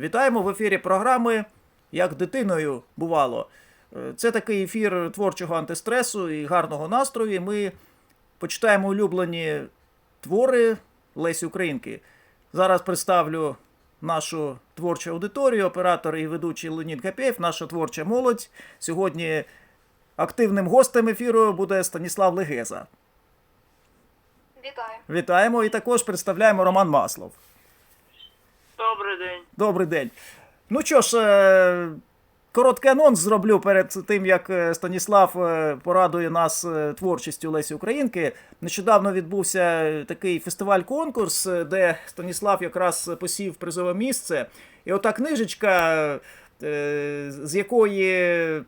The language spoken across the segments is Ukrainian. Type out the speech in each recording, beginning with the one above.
Вітаємо в ефірі програми Як дитиною бувало. Е, Це такий ефір творчого антистресу і гарного настрою. Ми почитаємо улюблені твори Лесі Українки. Зараз представлю нашу творчу аудиторію, оператор і ведучий Леонід Гапєєв, наша творча молодь. Сьогодні активним гостем ефіру буде Станіслав Легеза. Вітаю. Вітаємо і також представляємо Роман Маслов. Добрий день. Добрий день. Ну що ж, е, короткий анонс зроблю перед тим, як е, Станіслав е, порадує нас творчістю Лесі Українки. Нещодавно відбувся такий фестиваль-конкурс, де Станіслав якраз посів призове місце. І ота книжечка, з якої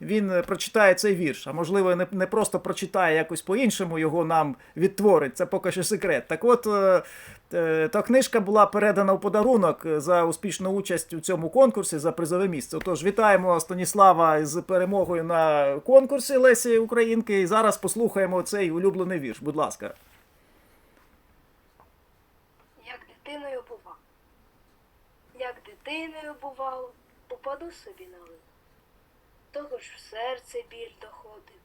він прочитає цей вірш, а можливо, не, не просто прочитає якось по-іншому його нам відтворить. Це поки що секрет. Так от, е, е, та книжка була передана у подарунок за успішну участь у цьому конкурсі за призове місце. Отож, вітаємо Станіслава з перемогою на конкурсі Лесі Українки. І зараз послухаємо цей улюблений вірш. Будь ласка. Як дитиною бува. Як дитиною бувало, упаду собі на лин. Того ж в серце біль доходив.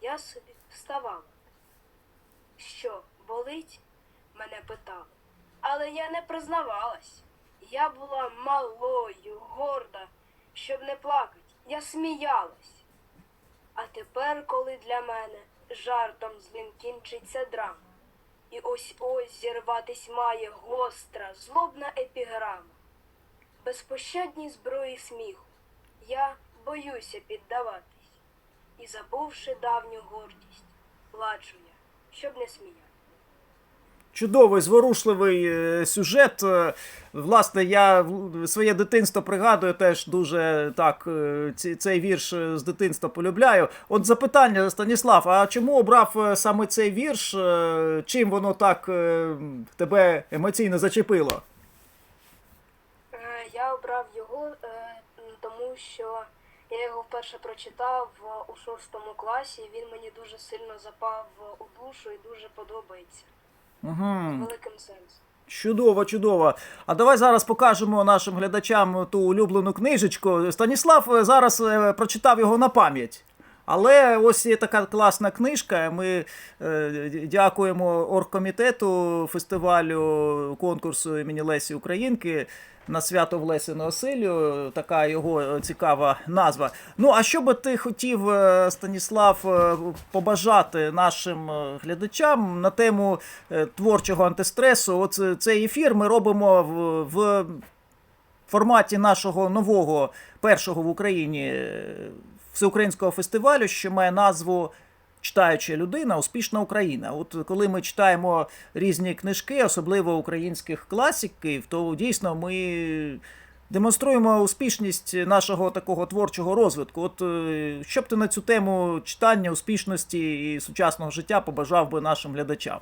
Я собі вставала. Що, болить? мене питали. Але я не признавалась. Я була малою, горда, щоб не плакать, я сміялась. А тепер, коли для мене жартом злим кінчиться драма, і ось ось зірватись має гостра, злобна епіграма. Безпощадній зброї сміху, я боюся піддаватись, і, забувши давню гордість, плачу я, щоб не сміяти. Чудовий, зворушливий е, сюжет. Е, Власне, я своє дитинство пригадую теж дуже так. е, Цей вірш з дитинства полюбляю. От запитання, Станіслав, а чому обрав саме цей вірш? Чим воно так тебе емоційно зачепило? Я обрав його, тому що я його вперше прочитав е, у шостому класі. Він мені дуже сильно запав е, у душу і дуже подобається. Угу. З великим сенсом. Чудово, чудово. А давай зараз покажемо нашим глядачам ту улюблену книжечку. Станіслав е, зараз прочитав його на пам'ять. Але ось є така класна книжка. Ми е, дякуємо оргкомітету фестивалю конкурсу імені Лесі Українки на свято в Лесину оселю. Така його цікава назва. Ну, а що би ти хотів, е, Станіслав, е, побажати нашим глядачам на тему творчого антистресу? От цей ефір ми робимо в, в форматі нашого нового першого в Україні всеукраїнського фестивалю, що має назву Читаюча людина, успішна Україна. От коли ми читаємо різні книжки, особливо українських класиків, то дійсно ми демонструємо успішність нашого такого творчого розвитку. От е, що б ти на цю тему читання, успішності і сучасного життя побажав би нашим глядачам?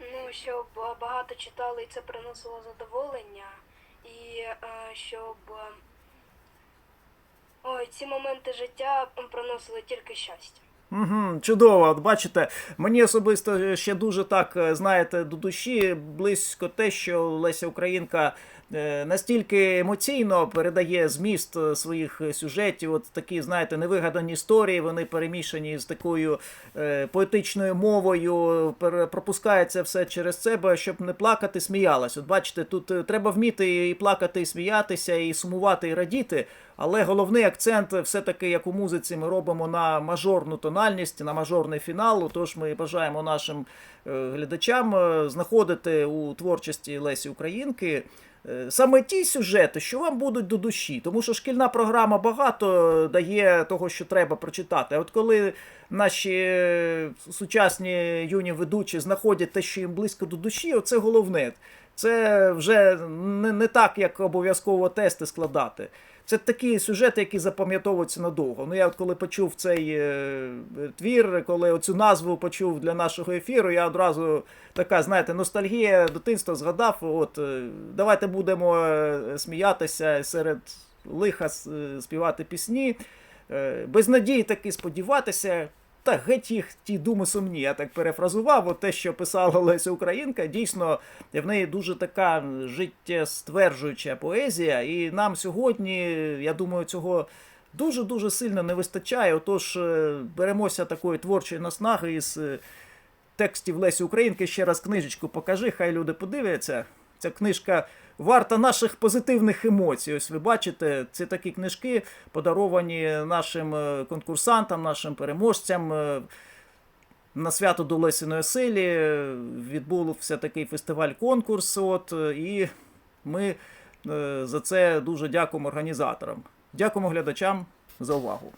Ну, щоб багато читали і це приносило задоволення, і е, щоб ой, ці моменти життя приносили тільки щастя. Угу, чудово, От бачите, мені особисто ще дуже так, е, знаєте, до душі близько те, що Леся Українка е, настільки емоційно передає зміст е, своїх сюжетів. От такі, знаєте, невигадані історії, вони перемішані з такою поетичною мовою, пропускається все через себе, щоб не плакати, сміялась. От бачите, тут треба вміти і плакати, і сміятися, і сумувати, і радіти. Але головний акцент все-таки, як у музиці, ми робимо на мажорну тональність, на мажорний фінал. Тож ми бажаємо нашим е, глядачам е, знаходити у творчості Лесі Українки. е, Саме ті сюжети, що вам будуть до душі, тому що шкільна програма багато дає того, що треба прочитати. А от коли наші сучасні юні ведучі знаходять те, що їм близько до душі, оце головне. Це вже не, не так, як обов'язково тести складати. Це такі сюжети, які запам'ятовуються надовго. Ну я от коли почув цей е, твір, коли оцю назву почув для нашого ефіру, я одразу така, знаєте, ностальгія дитинства згадав. От е, давайте будемо е, сміятися серед лиха співати пісні. Без надії таки сподіватися. Та геть їх ті думи сумні. Я так перефразував. От те, що писала Леся Українка, дійсно в неї дуже така життєстверджуюча поезія. І нам сьогодні, я думаю, цього дуже дуже сильно не вистачає. Отож, е, беремося такої творчої наснаги із е, текстів Лесі Українки. Ще раз книжечку покажи, хай люди подивляться. Ця книжка варта наших позитивних емоцій. Ось ви бачите, це такі книжки, подаровані нашим е, конкурсантам, нашим переможцям. е, На свято до Лесіної селі е, відбувся такий фестиваль-конкурс. От, і ми за це дуже дякуємо організаторам. Дякуємо глядачам за увагу.